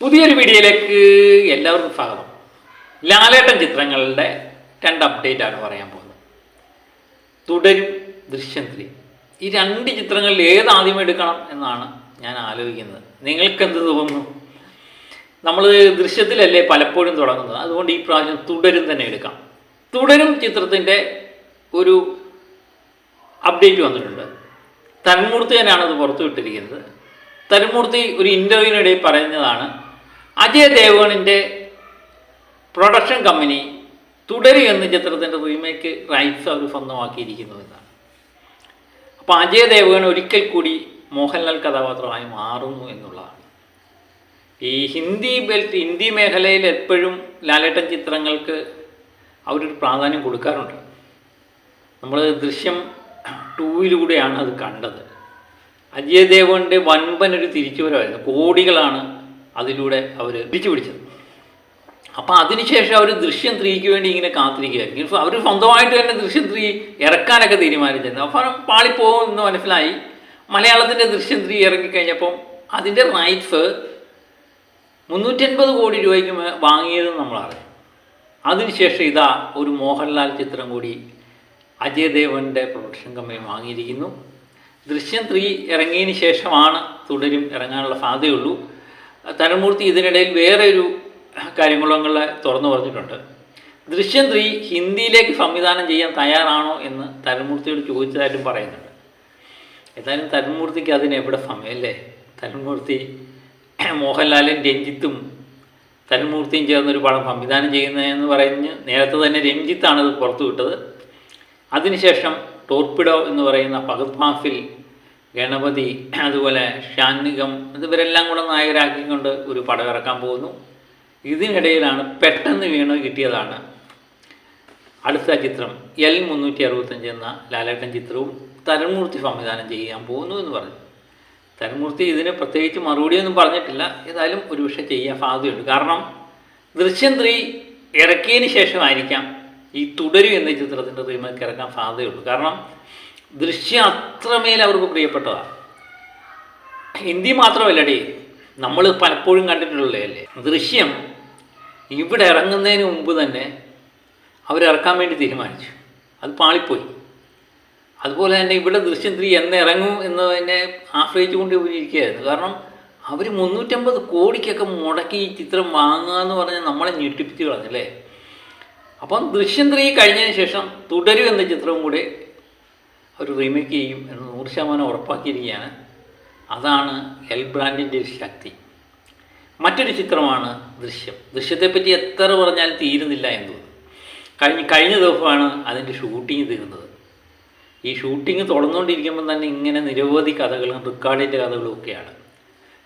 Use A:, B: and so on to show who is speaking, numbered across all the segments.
A: പുതിയൊരു വീഡിയോയിലേക്ക് എല്ലാവർക്കും സ്വാഗതം. ലാലേട്ടൻ ചിത്രങ്ങളുടെ രണ്ട് അപ്ഡേറ്റ് ആണ് പറയാൻ പോകുന്നത്. തുടരും ദൃശ്യം ത്രീ ഈ രണ്ട് ചിത്രങ്ങളിൽ ഏത് ആദ്യം എടുക്കണം എന്നാണ് ഞാൻ ആലോചിക്കുന്നത്. നിങ്ങൾക്ക് എന്ത് തോന്നുന്നു? നമ്മൾ ദൃശ്യത്തിലല്ലേ പലപ്പോഴും തുടങ്ങുന്നത്? അതുകൊണ്ട് ഈ പ്രാവശ്യം തുടരും തന്നെ എടുക്കാം. തുടരും ചിത്രത്തിന്റെ ഒരു അപ്ഡേറ്റ് വന്നിട്ടുണ്ട്. തന്മൂർത്തി തന്നെയാണ് അത് പുറത്തുവിട്ടിരിക്കുന്നത്. തന്മൂർത്തി ഒരു ഇന്റർവ്യൂവിനിടയിൽ പറയുന്നതാണ് അജയ് ദേവഗണിന്റെ പ്രൊഡക്ഷൻ കമ്പനി തുടരു എന്ന ചിത്രത്തിന്റെ റീമേക്ക് റൈറ്റ്സ് അവർ സ്വന്തമാക്കിയിരിക്കുന്നു എന്നാണ്. അപ്പോൾ അജയ് ദേവഗൺ ഒരിക്കൽ കൂടി മോഹൻലാൽ കഥാപാത്രമായി മാറുന്നു എന്നുള്ളതാണ്. ഈ ഹിന്ദി ബെൽറ്റ് ഹിന്ദി മേഖലയിൽ എപ്പോഴും ലാലേട്ടൻ ചിത്രങ്ങൾക്ക് അവരൊരു പ്രാധാന്യം കൊടുക്കാറുണ്ട്. നമ്മൾ ദൃശ്യം ടൂവിലൂടെയാണ് അത് കണ്ടത്. അജയ് ദേവന്റെ വൻപൻ ഒരു തിരിച്ചുവരവായിരുന്നു. കോടികളാണ് അതിലൂടെ അവർ പിടിച്ചു പിടിച്ചത്. അപ്പോൾ അതിനുശേഷം അവർ ദൃശ്യം ത്രീക്ക് വേണ്ടി ഇങ്ങനെ കാത്തിരിക്കുകയായിരിക്കും അവർ സ്വന്തമായിട്ട് തന്നെ ദൃശ്യം ത്രീ ഇറക്കാനൊക്കെ തീരുമാനിച്ചിരുന്നു. അപ്പം പാളിപ്പോകും എന്ന് മനസ്സിലായി. മലയാളത്തിന്റെ ദൃശ്യം ത്രീ ഇറങ്ങിക്കഴിഞ്ഞപ്പം അതിന്റെ റൈറ്റ്സ് മുന്നൂറ്റൻപത് കോടി രൂപയ്ക്ക് വാങ്ങിയതെന്ന് നമ്മൾ അറിയാം അതിനുശേഷം ഇതാ ഒരു മോഹൻലാൽ ചിത്രം കൂടി അജയ് ദേവന്റെ പ്രൊഡക്ഷൻ കമ്പനി വാങ്ങിയിരിക്കുന്നു. ദൃശ്യം ത്രീ ഇറങ്ങിയതിന് ശേഷമാണ് തുടരും ഇറങ്ങാനുള്ള സാധ്യതയുള്ളൂ. തരമൂർത്തി ഇതിനിടയിൽ വേറെ ഒരു കാര്യങ്ങളെ തുറന്നു പറഞ്ഞിട്ടുണ്ട്. ദൃശ്യം ത്രീ ഹിന്ദിയിലേക്ക് സംവിധാനം ചെയ്യാൻ തയ്യാറാണോ എന്ന് തരമൂർത്തിയോട് ചോദിച്ചതായിട്ടും പറയുന്നുണ്ട്. ഏതായാലും തരുൺമൂർത്തിക്ക് അതിന് എവിടെ സമയമല്ലേ തരുൺമൂർത്തി മോഹൻലാലും രഞ്ജിത്തും തരുൺമൂർത്തിയും ചേർന്നൊരു പടം സംവിധാനം ചെയ്യുന്നതെന്ന് പറഞ്ഞ് നേരത്തെ തന്നെ രഞ്ജിത്താണ് ഇത് പുറത്തുവിട്ടത്. അതിനുശേഷം ടോർപിഡോ എന്ന് പറയുന്ന ഫഹദ് മാഫിൽ ഗണപതി അതുപോലെ ഷാന്നികം ഇവരെല്ലാം കൂടെ നായകരാക്കിക്കൊണ്ട് ഒരു പടം ഇറക്കാൻ പോകുന്നു. ഇതിനിടയിലാണ് പെട്ടെന്ന് വീണ് കിട്ടിയതാണ് അടുത്ത ചിത്രം. എൽ മുന്നൂറ്റി അറുപത്തഞ്ച് എന്ന ലാലേട്ടൻ ചിത്രവും തരൺമൂർത്തി സംവിധാനം ചെയ്യാൻ പോകുന്നു എന്ന് പറഞ്ഞു. തരൺമൂർത്തി ഇതിന് പ്രത്യേകിച്ച് മറുപടിയൊന്നും പറഞ്ഞിട്ടില്ല. ഏതായാലും ഒരുപക്ഷെ ചെയ്യാൻ സാധ്യതയുണ്ട്. കാരണം ദൃശ്യം ത്രീ ഇറക്കിയതിന് ശേഷമായിരിക്കാം ഈ തുടരും എന്ന ചിത്രത്തിന്റെ റീമേക്ക് ഇറക്കാൻ സാധ്യതയുള്ളൂ. കാരണം ദൃശ്യം അത്രമേൽ അവർക്ക് പ്രിയപ്പെട്ടതാണ് ഹിന്ദി മാത്രമല്ലടി നമ്മൾ പലപ്പോഴും കണ്ടിട്ടുള്ളതല്ലേ? ദൃശ്യം ഇവിടെ ഇറങ്ങുന്നതിന് മുമ്പ് തന്നെ അവരിറക്കാൻ വേണ്ടി തീരുമാനിച്ചു. അത് പാളിപ്പോയി. അതുപോലെ തന്നെ ഇവിടെ ദൃശ്യം ത്രീ എന്ന് ഇറങ്ങും എന്നതിനെ ആശ്രയിച്ചുകൊണ്ട് ഇരിക്കുകയായിരുന്നു കാരണം അവർ മുന്നൂറ്റമ്പത് കോടിക്കൊക്കെ മുടക്കി ഈ ചിത്രം വാങ്ങുക എന്ന് പറഞ്ഞാൽ നമ്മളെ ഞെട്ടിപ്പിച്ച് കളഞ്ഞല്ലേ അപ്പം ദൃശ്യം ത്രീ കഴിഞ്ഞതിന് ശേഷം തുടരും എന്ന ചിത്രവും കൂടെ അവർ റീമേക്ക് ചെയ്യും എന്ന് നൂറ് ശതമാനം ഉറപ്പാക്കിയിരിക്കുകയാണ്. അതാണ് എൽ ബ്രാൻഡിന്റെ ഒരു ശക്തി. മറ്റൊരു ചിത്രമാണ് ദൃശ്യം. ദൃശ്യത്തെപ്പറ്റി എത്ര പറഞ്ഞാലും തീരുന്നില്ല എന്ന് തോന്നുന്നു. കഴിഞ്ഞ കഴിഞ്ഞ ദിവസമാണ് അതിന്റെ ഷൂട്ടിംഗ് തീർന്നത്. ഈ ഷൂട്ടിംഗ് തുടർന്നുകൊണ്ടിരിക്കുമ്പോൾ തന്നെ ഇങ്ങനെ നിരവധി കഥകളും റിക്കാർഡിന്റെ കഥകളും ഒക്കെയാണ്.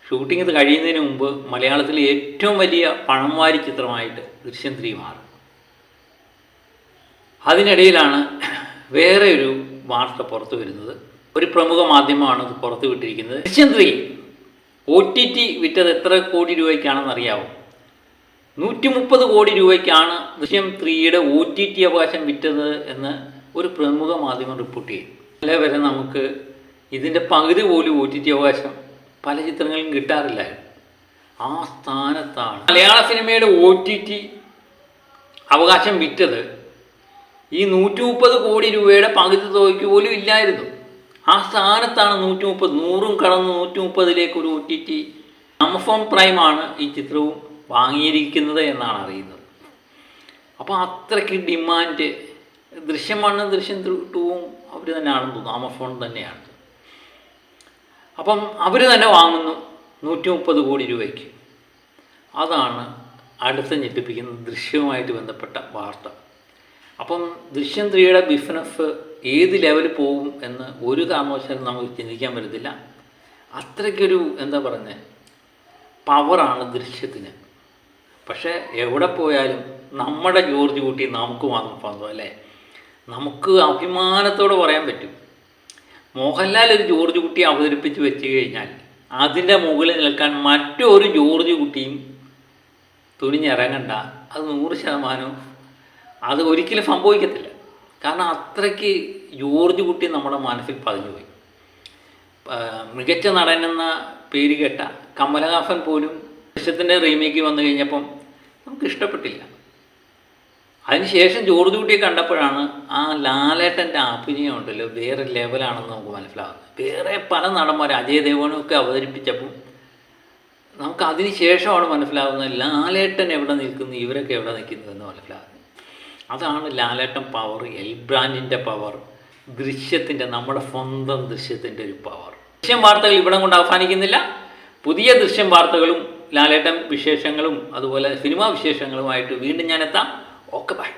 A: ഷൂട്ടിംഗ് കഴിയുന്നതിന് മുമ്പ് മലയാളത്തിലെ ഏറ്റവും വലിയ പണം വാരി ചിത്രമായിട്ട് ദൃശ്യം ത്രീ മാറും. അതിനിടയിലാണ് വേറെ ഒരു വാർത്ത പുറത്തു വരുന്നത്. ഒരു പ്രമുഖ മാധ്യമമാണ് ഇത് പുറത്തു വിട്ടിരിക്കുന്നത്. ദൃശ്യം ഒ ടി ടി വിറ്റത് എത്ര കോടി രൂപയ്ക്കാണെന്ന് അറിയാവോ? നൂറ്റി മുപ്പത് കോടി രൂപയ്ക്കാണ് ദൃശ്യം ത്രീയുടെ ഒ ടി ടി അവകാശം വിറ്റത് എന്ന് ഒരു പ്രമുഖ മാധ്യമം റിപ്പോർട്ട് ചെയ്തു. അല്ലെ വരെ നമുക്ക് ഇതിന്റെ പകുതി പോലും ഒ ടി ടി അവകാശം പല ചിത്രങ്ങളിലും കിട്ടാറില്ല. ആ സ്ഥാനത്താണ്. മലയാള സിനിമയുടെ ഒ ടി ടി അവകാശം വിറ്റത് ഈ നൂറ്റി മുപ്പത് കോടി രൂപയുടെ പകുതി തുകയ്ക്ക് പോലും ഇല്ലായിരുന്നു. ആ സ്ഥാനത്താണ് നൂറ്റി മുപ്പത് നൂറും കടന്ന് നൂറ്റി മുപ്പതിലേക്ക് ഒരു ഒ ടി ടി അമസോൺ പ്രൈമാണ് ഈ ചിത്രവും വാങ്ങിയിരിക്കുന്നത് എന്നാണ് അറിയുന്നത്. അപ്പോൾ അത്രയ്ക്ക് ഡിമാൻഡ് ദൃശ്യം വണ്ണും ദൃശ്യം ടൂവും അവർ തന്നെയാണെന്ന് തോന്നുന്നു. ആമസോൺ തന്നെയാണ്. അപ്പം അവർ തന്നെ വാങ്ങുന്നു നൂറ്റി മുപ്പത് കോടി രൂപയ്ക്ക്. അതാണ് അടുത്ത ഞെട്ടിപ്പിക്കുന്ന ദൃശ്യവുമായിട്ട് ബന്ധപ്പെട്ട വാർത്ത. അപ്പം ദൃശ്യം ബിസിനസ് ഏത് ലെവലിൽ പോകും എന്ന് ഒരു കാരണവശാലും നമുക്ക് ചിന്തിക്കാൻ പറ്റത്തില്ല. അത്രയ്ക്കൊരു എന്താ പറയുന്നത് പവറാണ് ദൃശ്യത്തിന്. പക്ഷേ എവിടെ പോയാലും നമ്മുടെ ജോർജ് കുട്ടി നമുക്ക് മാത്രം സ്വന്തം അല്ലേ? നമുക്ക് അഭിമാനത്തോടെ പറയാൻ പറ്റും. മോഹൻലാൽ ഒരു ജോർജ് കുട്ടി അവതരിപ്പിച്ച് വെച്ച് കഴിഞ്ഞാൽ അതിന്റെ മുകളിൽ നിൽക്കാൻ മറ്റൊരു ജോർജ് കുട്ടിയും തുനിഞ്ഞിറങ്ങണ്ട. അത് നൂറ് ശതമാനവും അത് ഒരിക്കലും സംഭവിക്കത്തില്ല. കാരണം അത്രയ്ക്ക് ജോർജ് കുട്ടി നമ്മുടെ മനസ്സിൽ പതിഞ്ഞുപോയി. മികച്ച നടൻ എന്ന പേര് കേട്ട കമലഹാസൻ പോലും ദൃശ്യത്തിന്റെ റീമേക്ക് വന്നു കഴിഞ്ഞപ്പം നമുക്ക് ഇഷ്ടപ്പെട്ടില്ല. അതിനുശേഷം ജോർജ് കുട്ടിയെ കണ്ടപ്പോഴാണ് ആ ലാലേട്ടന്റെ അഭിനയം ഉണ്ടല്ലോ വേറെ ലെവലാണെന്ന് നമുക്ക് മനസ്സിലാകുന്നത് വേറെ പല നടന്മാർ അജയ് ദേവനൊക്കെ അവതരിപ്പിച്ചപ്പം നമുക്ക് അതിന് ശേഷമാണ് മനസ്സിലാകുന്നത് ലാലേട്ടൻ എവിടെ നിൽക്കുന്നു ഇവരൊക്കെ എവിടെ നിൽക്കുന്നു എന്ന് മനസ്സിലാകുന്നത് അതാണ് ലാലേട്ടൻ പവർ എൽ ബ്രാൻഡിന്റെ പവർ ദൃശ്യത്തിന്റെ നമ്മുടെ സ്വന്തം ദൃശ്യത്തിന്റെ ഒരു പവർ ദൃശ്യം വാർത്തകൾ ഇവിടെ കൊണ്ട് അവസാനിക്കുന്നില്ല. പുതിയ ദൃശ്യം വാർത്തകളും ലാലേട്ടൻ വിശേഷങ്ങളും അതുപോലെ സിനിമാ വിശേഷങ്ങളുമായിട്ട് വീണ്ടും ഞാൻ എത്താം ഓക്കെ ബൈ.